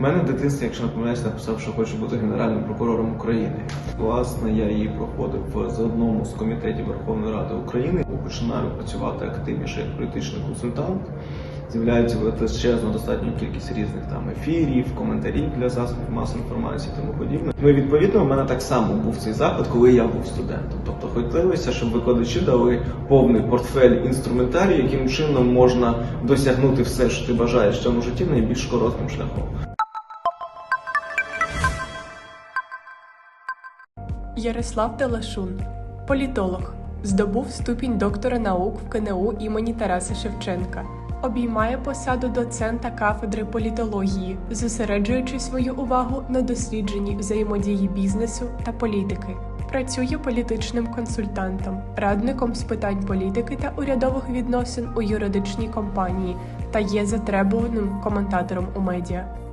У мене в дитинстві, якщо не помиляюсь, написав, що хочу бути генеральним прокурором України. Власне, я її проходив з одному з комітетів Верховної Ради України. Починаю працювати активніше як політичний консультант. З'являється величезна достатня кількість різних там ефірів, коментарів для засобів масової інформації тому подібне. Ну і відповідно, у мене так само був цей запит, коли я був студентом. Тобто хотілося, щоб викладачі дали повний портфель інструментарію, яким чином можна досягнути все, що ти бажаєш в цьому житті, найбільш коротким шляхом. Ярослав Телашун, політолог, здобув ступінь доктора наук в КНУ імені Тараса Шевченка. Обіймає посаду доцента кафедри політології, зосереджуючи свою увагу на дослідженні взаємодії бізнесу та політики. Працює політичним консультантом, радником з питань політики та урядових відносин у юридичній компанії та є затребуваним коментатором у медіа.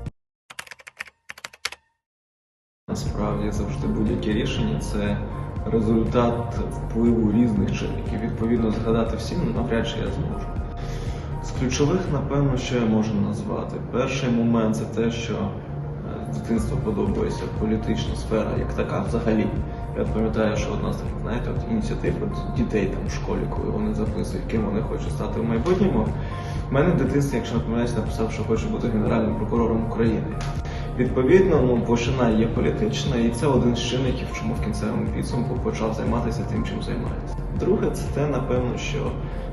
Насправді завжди будь-які рішення це результат впливу різних чинників. Відповідно, згадати всі ну, навряд чи я зможу. З ключових, напевно, що я можу назвати. Перший момент це те, що е, з дитинства подобається політична сфера як така взагалі. Я пам'ятаю, що одна з таких, знаєте, от ініціатив от дітей там в школі, коли вони записують, ким вони хочуть стати в майбутньому. У мене в якщо не помиляюсь, написав, що хочу бути генеральним прокурором України. Відповідно, ну площина є політична, і це один з чинників, чому в кінцевому підсумку почав займатися тим, чим займається. Друге, це те, напевно, що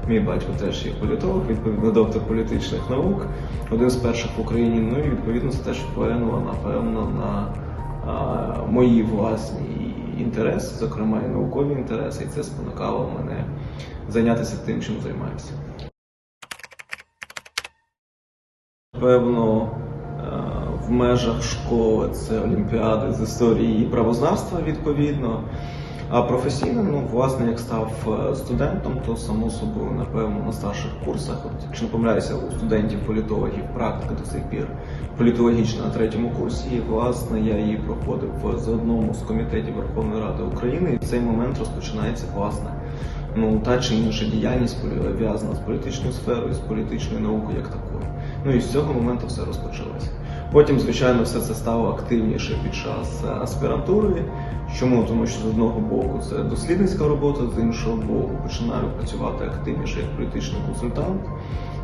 мій батько теж є політолог, відповідно, доктор політичних наук, один з перших в Україні. Ну і відповідно це теж вплинуло, напевно, на а, мої власні інтереси, зокрема і наукові інтереси, і це спонукало мене зайнятися тим, чим займаюся. Певно, в межах школи це олімпіади з історії і правознавства відповідно. А професійно, ну, власне, як став е, студентом, то само собою, напевно, на старших курсах, от, якщо не помиляюся, у студентів політологів практика до сих пір політологічна на третьому курсі. І, власне, я її проходив з одному з комітетів Верховної Ради України. І в цей момент розпочинається власне ну та чи інша діяльність пов'язана з політичною сферою, з політичною наукою як такою. Ну і з цього моменту все розпочалося. Потім, звичайно, все це стало активніше під час е, аспірантури. Чому? Тому що з одного боку це дослідницька робота, з іншого боку починаю працювати активніше як політичний консультант.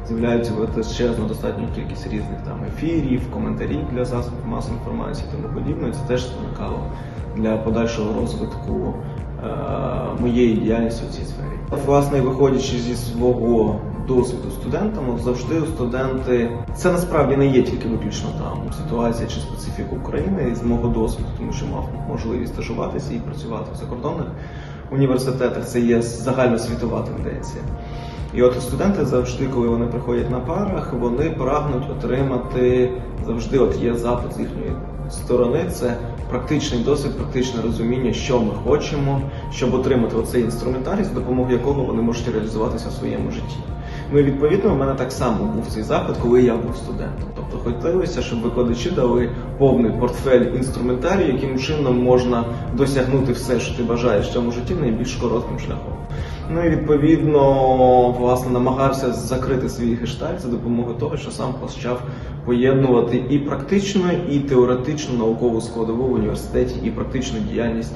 З'являється величезна достатня кількість різних там ефірів, коментарів для засобів масової інформації і тому подібне. Це теж спонукало для подальшого розвитку е, моєї діяльності у цій сфері. Власне, виходячи зі свого досвіду студентам, от завжди студенти це насправді не є тільки виключно там ситуація чи специфіка України з мого досвіду, тому що мав можливість стажуватися і працювати в закордонних університетах. Це є загальносвітова тенденція. І от студенти завжди, коли вони приходять на парах, вони прагнуть отримати завжди. От є запит з їхньої сторони. Це практичний досвід, практичне розуміння, що ми хочемо, щоб отримати оцей інструментарій, з допомогою якого вони можуть реалізуватися в своєму житті. Ну і відповідно, у мене так само був цей запит, коли я був студентом. Тобто хотілося, щоб викладачі дали повний портфель інструментарію, яким чином можна досягнути все, що ти бажаєш в цьому житті, найбільш коротким шляхом. Ну і відповідно, власне, намагався закрити свій гештальт за допомогою того, що сам почав поєднувати і практичну, і теоретичну наукову складову в університеті, і практичну діяльність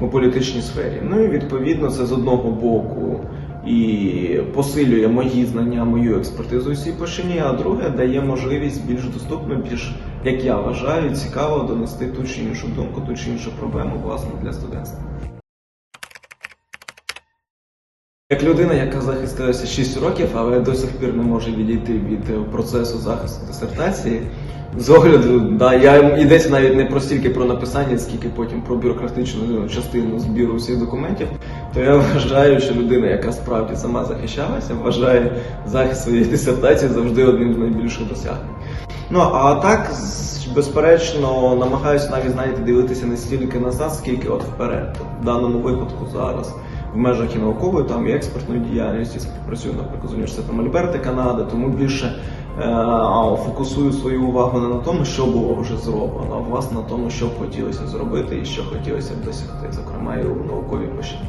у політичній сфері. Ну і відповідно, це з одного боку і посилює мої знання, мою експертизу у цій площині, а друге дає можливість більш доступно, більш як я вважаю, цікаво донести ту чи іншу думку, ту чи іншу проблему власне для студентства. Як людина, яка захистилася 6 років, але до сих пір не може відійти від е, процесу захисту дисертації. З огляду, да, я йдеться навіть не про стільки про написання, скільки потім про бюрократичну ну, частину збіру всіх документів, то я вважаю, що людина, яка справді сама захищалася, вважає захист своєї дисертації завжди одним з найбільших досягнень. Ну а так, безперечно, намагаюся навіть знаєте, дивитися не стільки назад, скільки от вперед. В даному випадку зараз в межах і наукової, там і експертної діяльності співпрацюю, наприклад, з університетом Альберти Канади, тому більше е, фокусую свою увагу не на тому, що було вже зроблено, а власне на тому, що б хотілося зробити і що хотілося б досягти, зокрема і у науковій площині.